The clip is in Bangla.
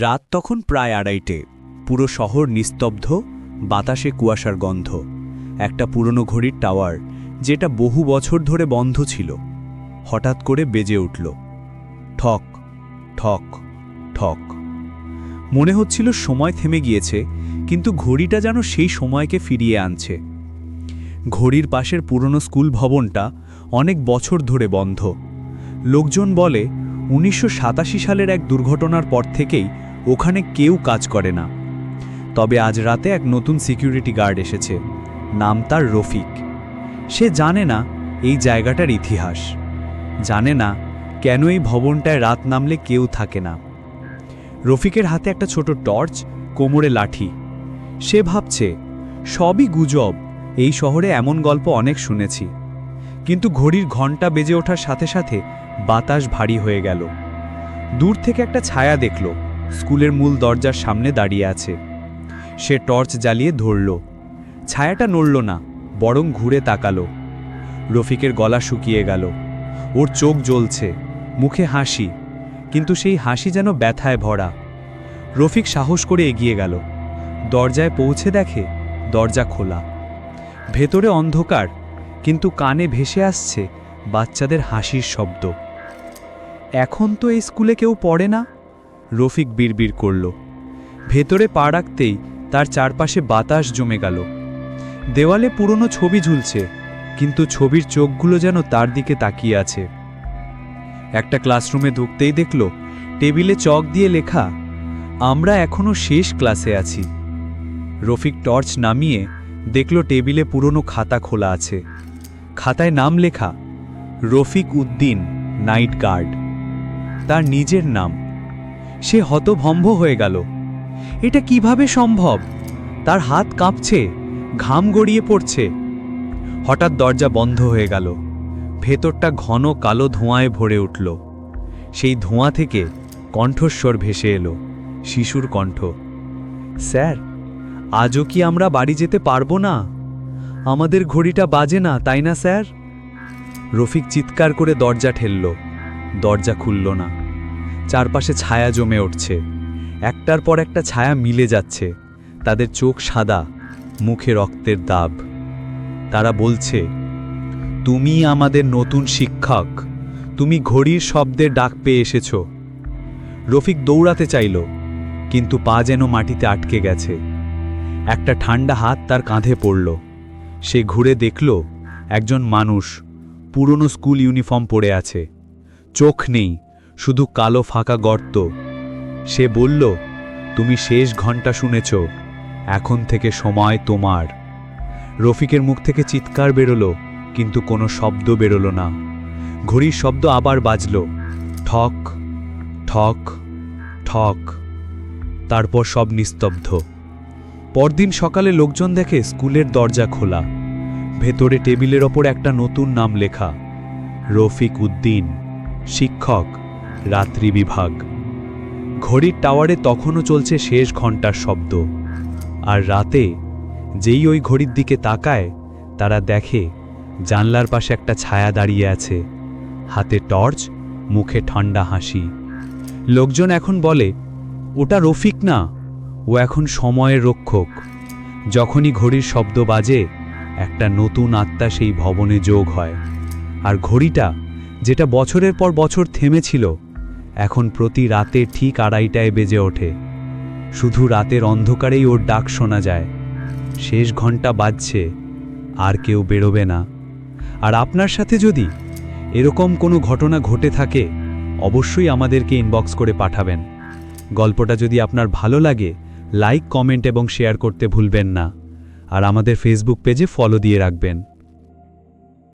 রাত তখন প্রায় আড়াইটে। পুরো শহর নিস্তব্ধ, বাতাসে কুয়াশার গন্ধ। একটা পুরনো ঘড়ির টাওয়ার, যেটা বহু বছর ধরে বন্ধ ছিল, হঠাৎ করে বেজে উঠল। ঠক ঠক ঠক। মনে হচ্ছিল সময় থেমে গিয়েছে, কিন্তু ঘড়িটা যেন সেই সময়কে ফিরিয়ে আনছে। ঘড়ির পাশের পুরনো স্কুল ভবনটা অনেক বছর ধরে বন্ধ। লোকজন বলে উনিশশো সাতাশি সালের এক দুর্ঘটনার পর থেকেই ওখানে কেউ কাজ করে না। তবে আজ রাতে এক নতুন সিকিউরিটি গার্ড এসেছে, নাম তার রফিক। সে জানে না এই জায়গাটার ইতিহাস। জানে না কেন এই ভবনটায় রাত নামলে কেউ থাকে না। রফিকের হাতে একটা ছোট টর্চ, কোমরে লাঠি। সে ভাবছে, সবই গুজব, এই শহরে এমন গল্প অনেক শুনেছি। কিন্তু ঘড়ির ঘণ্টা বেজে ওঠার সাথে সাথে বাতাস ভারী হয়ে গেল। দূর থেকে একটা ছায়া দেখল, স্কুলের মূল দরজার সামনে দাঁড়িয়ে আছে। সে টর্চ জ্বালিয়ে ধরল। ছায়াটা নড়ল না, বরং ঘুরে তাকালো। রফিকের গলা শুকিয়ে গেল। ওর চোখ জ্বলছে, মুখে হাসি, কিন্তু সেই হাসি যেন ব্যথায় ভরা। রফিক সাহস করে এগিয়ে গেল। দরজায় পৌঁছে দেখে দরজা খোলা। ভেতরে অন্ধকার, কিন্তু কানে ভেসে আসছে বাচ্চাদের হাসির শব্দ। এখন তো এই স্কুলে কেউ পড়ে না? রফিক বিড়বিড় করল। ভেতরে পা রাখতেই তার চারপাশে বাতাস জমে গেল। দেওয়ালে পুরনো ছবি ঝুলছে, কিন্তু ছবির চোখগুলো যেন তার দিকে তাকিয়ে আছে। একটা ক্লাসরুমে ঢুকতেই দেখল, টেবিলে চক দিয়ে লেখা, আমরা এখনও শেষ ক্লাসে আছি। রফিক টর্চ নামিয়ে দেখল টেবিলে পুরনো খাতা খোলা আছে। খাতায় নাম লেখা, রফিক উদ্দিন, নাইট গার্ড। তার নিজের নাম। সে হতভম্ব হয়ে গেল। এটা কীভাবে সম্ভব? তার হাত কাঁপছে, ঘাম গড়িয়ে পড়ছে। হঠাৎ দরজা বন্ধ হয়ে গেল। ভেতরটা ঘন কালো ধোঁয়ায় ভরে উঠল। সেই ধোঁয়া থেকে কণ্ঠস্বর ভেসে এলো, শিশুর কণ্ঠ। স্যার, আজও কি আমরা বাড়ি যেতে পারব না? আমাদের ঘড়িটা বাজে না, তাই না, স্যার? রফিক চিৎকার করে দরজা ঠেলল। দরজা খুলল না। চারপাশে ছায়া জমে উঠছে। একটার পর একটা ছায়া মিলে যাচ্ছে। তাদের চোখ সাদা, মুখে রক্তের দাব। তারা বলছে, তুমি আমাদের নতুন শিক্ষক। তুমি ঘড়ির শব্দের ডাক পেয়ে এসেছ। রফিক দৌড়াতে চাইল, কিন্তু পা যেন মাটিতে আটকে গেছে। একটা ঠান্ডা হাত তার কাঁধে পড়ল। সে ঘুরে দেখল, একজন মানুষ, পুরনো স্কুল ইউনিফর্ম পরে আছে। চোখ নেই, শুধু কালো ফাঁকা গর্ত। সে বলল, তুমি শেষ ঘণ্টা শুনেছ, এখন থেকে সময় তোমার। রফিকের মুখ থেকে চিৎকার বেরোলো, কিন্তু কোনো শব্দ বেরোলো না। ঘড়ির শব্দ আবার বাজল, ঠক ঠক ঠক। তারপর সব নিস্তব্ধ। পরদিন সকালে লোকজন দেখে স্কুলের দরজা খোলা। ভেতরে টেবিলের ওপর একটা নতুন নাম লেখা, রফিক উদ্দিন। শিক্ষক, রাত্রি বিভাগ। ঘড়ির টাওয়ারে তখনও চলছে শেষ ঘণ্টার শব্দ। আর রাতে যেই ওই ঘড়ির দিকে তাকায়, তারা দেখে জানলার পাশে একটা ছায়া দাঁড়িয়ে আছে। হাতে টর্চ, মুখে ঠান্ডা হাসি। লোকজন এখন বলে, ওটা রফিক না? ও এখন সময়ের রক্ষক। যখনই ঘড়ির শব্দ বাজে, একটা নতুন আত্মা সেই ভবনে যোগ হয়। আর ঘড়িটা যেটা বছরের পর বছর থেমেছিল, এখন প্রতি রাতে ঠিক আড়াইটায় বেজে ওঠে। শুধু রাতের অন্ধকারেই ওর ডাক শোনা যায়। শেষ ঘণ্টা বাজছে, আর কেউ বেরোবে না। আর আপনার সাথে যদি এরকম কোনো ঘটনা ঘটে থাকে, অবশ্যই আমাদেরকে ইনবক্স করে পাঠাবেন। গল্পটা যদি আপনার ভালো লাগে লাইক কমেন্ট এবং শেয়ার করতে ভুলবেন না। আর আমাদের ফেসবুক পেজে ফলো দিয়ে রাখবেন।